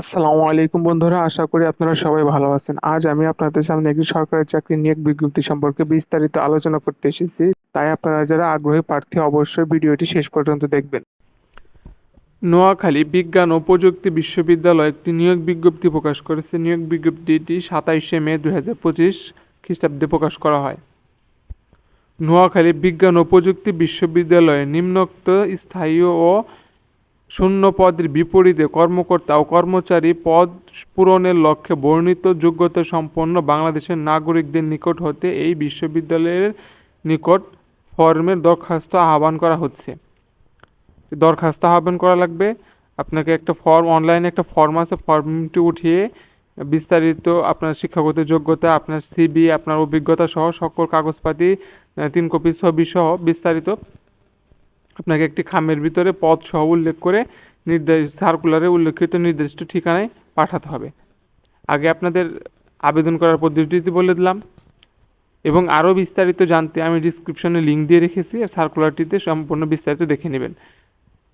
আসসালামু আলাইকুম বন্ধুরা, আশা করি আপনারা সবাই ভালো আছেন। আজ আমি আপনাদের সামনে একটি সরকারি চাকরি নিয়োগ বিজ্ঞপ্তি সম্পর্কে বিস্তারিত আলোচনা করতে এসেছি। তাই আপনারা যারা আগ্রহী প্রার্থী, অবশ্যই ভিডিওটি শেষ পর্যন্ত দেখবেন। নোয়াখালী বিজ্ঞান ও প্রযুক্তি বিশ্ববিদ্যালয় একটি নিয়োগ বিজ্ঞপ্তি প্রকাশ করেছে। নিয়োগ বিজ্ঞপ্তিটি সাতাইশে মে দুই হাজার পঁচিশ খ্রিস্টাব্দে প্রকাশ করা হয়। নোয়াখালী বিজ্ঞান ও প্রযুক্তি বিশ্ববিদ্যালয়ে নিম্নোক্ত স্থায়ী ও শূন্য পদের বিপরীতে কর্মকর্তা ও কর্মচারী পদ পূরণের লক্ষ্যে বর্ণিত যোগ্যতা সম্পন্ন বাংলাদেশের নাগরিকদের নিকট হতে এই বিশ্ববিদ্যালয়ের নিকট ফর্মের দরখাস্ত আহ্বান করা হচ্ছে। দরখাস্ত আহ্বান করা লাগবে। আপনাকে একটা ফর্ম, অনলাইনে একটা ফর্ম আছে, ফর্মটি উঠিয়ে বিস্তারিত আপনার শিক্ষাগত যোগ্যতা, আপনার সিবি, আপনার অভিজ্ঞতা সহ সকল কাগজপাতি তিন কপি ছবি সহ বিস্তারিত আপনাকে একটি খামের ভিতরে পদ সহ উল্লেখ করে নির্দেশ সার্কুলারে উল্লেখিত নির্দিষ্ট ঠিকানায় পাঠাতে হবে। আগে আপনাদের আবেদন করার পদ্ধতিটি বলে দিলাম এবং আরও বিস্তারিত জানতে আমি ডিসক্রিপশনে লিঙ্ক দিয়ে রেখেছি, আর সার্কুলারটিতে সম্পূর্ণ বিস্তারিত দেখে নেবেন।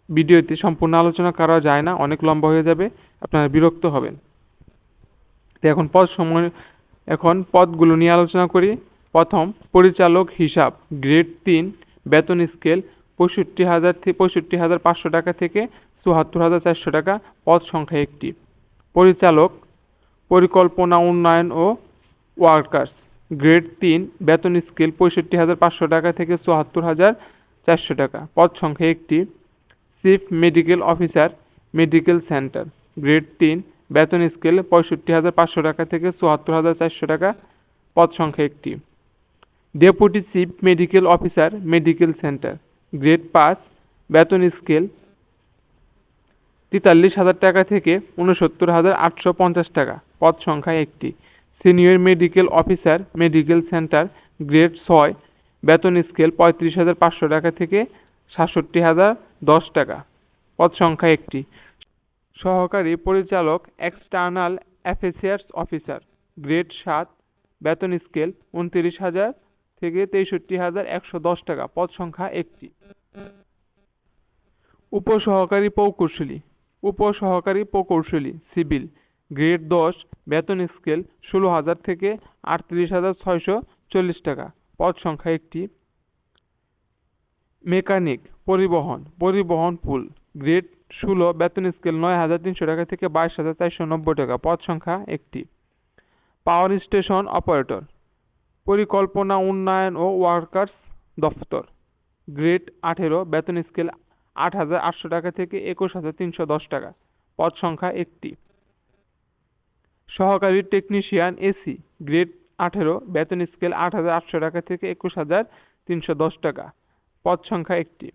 ভিডিওতে সম্পূর্ণ আলোচনা করা যায় না, অনেক লম্বা হয়ে যাবে, আপনারা বিরক্ত হবেন। তো এখন পদ সময়, এখন পদগুলো নিয়ে আলোচনা করি। প্রথম, পরিচালক হিসাব গ্রেড তিন, বেতন স্কেল পঁয়ষট্টি হাজার থেকে পঁয়ষট্টি হাজার পাঁচশো টাকা থেকে চুয়াত্তর হাজার চারশো টাকা পদ সংখ্যা একটি। পরিচালক, পরিকল্পনা, উন্নয়ন ও ওয়ার্কার্স। গ্রেড তিন, বেতন স্কেল পঁয়ষট্টি হাজার পাঁচশো টাকা থেকে চুয়াত্তর হাজার চারশো টাকা পদ সংখ্যা একটি। Chief medical officer, medical centre. Grade তিন, বেতন স্কেল পঁয়ষট্টি হাজার পাঁচশো টাকা থেকে চুয়াত্তর হাজার চারশো টাকা পদ সংখ্যা একটি। Deputy chief medical officer, medical centre. Grade pass বেতন স্কেল তেতাল্লিশ হাজার টাকা থেকে উনসত্তর হাজার আটশো পঞ্চাশ টাকা। পদ সংখ্যা একটি। Senior medical officer, medical centre, grade ছয়, বেতন স্কেল পঁয়ত্রিশ হাজার পাঁচশো টাকা থেকে সাতষট্টি হাজার দশ টাকা। পদ সংখ্যা একটি। সহকারী পরিচালক এক্সটার্নাল অ্যাফেসিয়ার্স অফিসার গ্রেড সাত, বেতন স্কেল উনত্রিশ হাজার থেকে তেষট্টি হাজার একশো দশ টাকা, পদ সংখ্যা একটি। উপসহকারী প্রকৌশলী উপসহকারী প্রকৌশলী, সিভিল, গ্রেড দশ, বেতন স্কেল ষোলো হাজার থেকে আটত্রিশ হাজার ছয়শো চল্লিশ টাকা, পদ সংখ্যা একটি। মেকানিক, পরিবহন পরিবহন পুল, গ্রেড ষোলো, বেতন স্কেল নয় হাজার তিনশো টাকা থেকে বাইশ হাজার চারশো নব্বই টাকা, পদ সংখ্যা একটি। পাওয়ার স্টেশন অপারেটর পরিকল্পনা, উন্নয়ন ও ওয়ার্কার্স দফতর। গ্রেড আঠেরো, বেতন স্কেল আট হাজার আটশো টাকা থেকে একুশ হাজার তিনশো দশ টাকা। পদ সংখ্যা একটি। সহকারী টেকনিশিয়ান এসি। গ্রেড আঠেরো, বেতন স্কেল আট হাজার আটশো টাকা থেকে একুশ হাজার তিনশো দশ টাকা। পদ সংখ্যা একটি।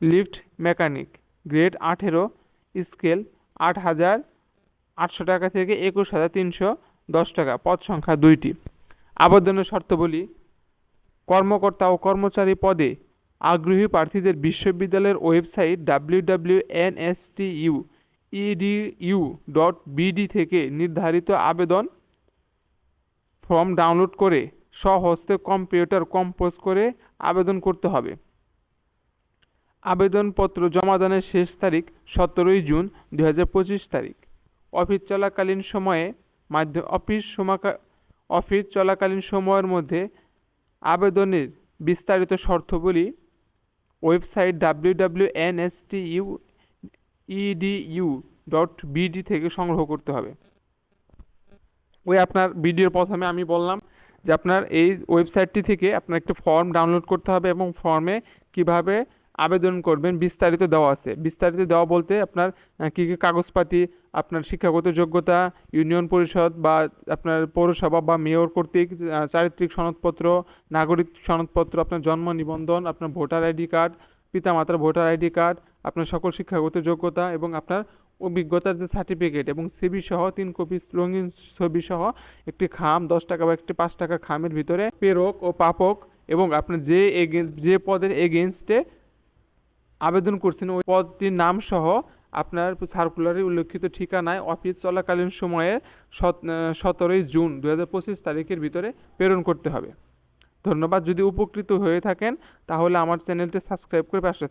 Lift mechanic. গ্রেড আঠেরো, স্কেল আট হাজার আটশো টাকা থেকে একুশ হাজার তিনশো দশ টাকা। পদ সংখ্যা দুইটি। আবেদনের শর্তাবলী কর্মকর্তা ও কর্মচারী পদে আগ্রহী প্রার্থীদের বিশ্ববিদ্যালয়ের website W W N S T U dot BD থেকে নির্ধারিত আবেদন ফর্ম ডাউনলোড করে স্বহস্তে কম্পিউটার কম্পোজ করে আবেদন করতে হবে। আবেদনপত্র জমাদানের শেষ তারিখ সতেরোই জুন দু হাজার পঁচিশ তারিখ। অফিস চলাকালীন সময়ে মাধ্যম অফিস অফিস চলাকালীন সময়ের মধ্যে আবেদনের বিস্তারিত শর্তগুলি website W W N S T U EDU dot BD থেকে সংগ্রহ করতে হবে। ওই আপনার ভিডিওর প্রথমে আমি বললাম যে আপনার এই ওয়েবসাইটটি থেকে আপনার একটি ফর্ম ডাউনলোড করতে হবে এবং ফর্মে কীভাবে আবেদন করবেন, বিস্তারিত দেওয়া আছে। বিস্তারিত দেওয়া বলতে আপনার কী কী কাগজপাতি, আপনার শিক্ষাগত যোগ্যতা, ইউনিয়ন পরিষদ বা আপনার পৌরসভা বা মেয়র কর্তৃক চারিত্রিক সনদপত্র, নাগরিক সনদপত্র, আপনার জন্ম নিবন্ধন, আপনার ভোটার আইডি কার্ড, পিতামাতার ভোটার আইডি কার্ড, আপনার সকল শিক্ষাগত যোগ্যতা এবং আপনার অভিজ্ঞতার যে সার্টিফিকেট এবং সিবি সহ তিন কপি রঙিন ছবি সহ একটি খাম, দশ টাকা বা একটি পাঁচ টাকার খামের ভিতরে প্রেরক ও পাপক এবং আপনার যে এগেন- যে পদের এগেনস্টে আবেদন করছেন। ওই পদটির নাম সহ আপনার সার্কুলারে উল্লেখিত ঠিকানায় অফিস চলাকালীন সময়ে সতেরোই জুন দু হাজার পঁচিশ তারিখের ভিতরে প্রেরণ করতে হবে। ধন্যবাদ। যদি উপকৃত হয়ে থাকেন, তাহলে আমার চ্যানেলটি সাবস্ক্রাইব করে পাশে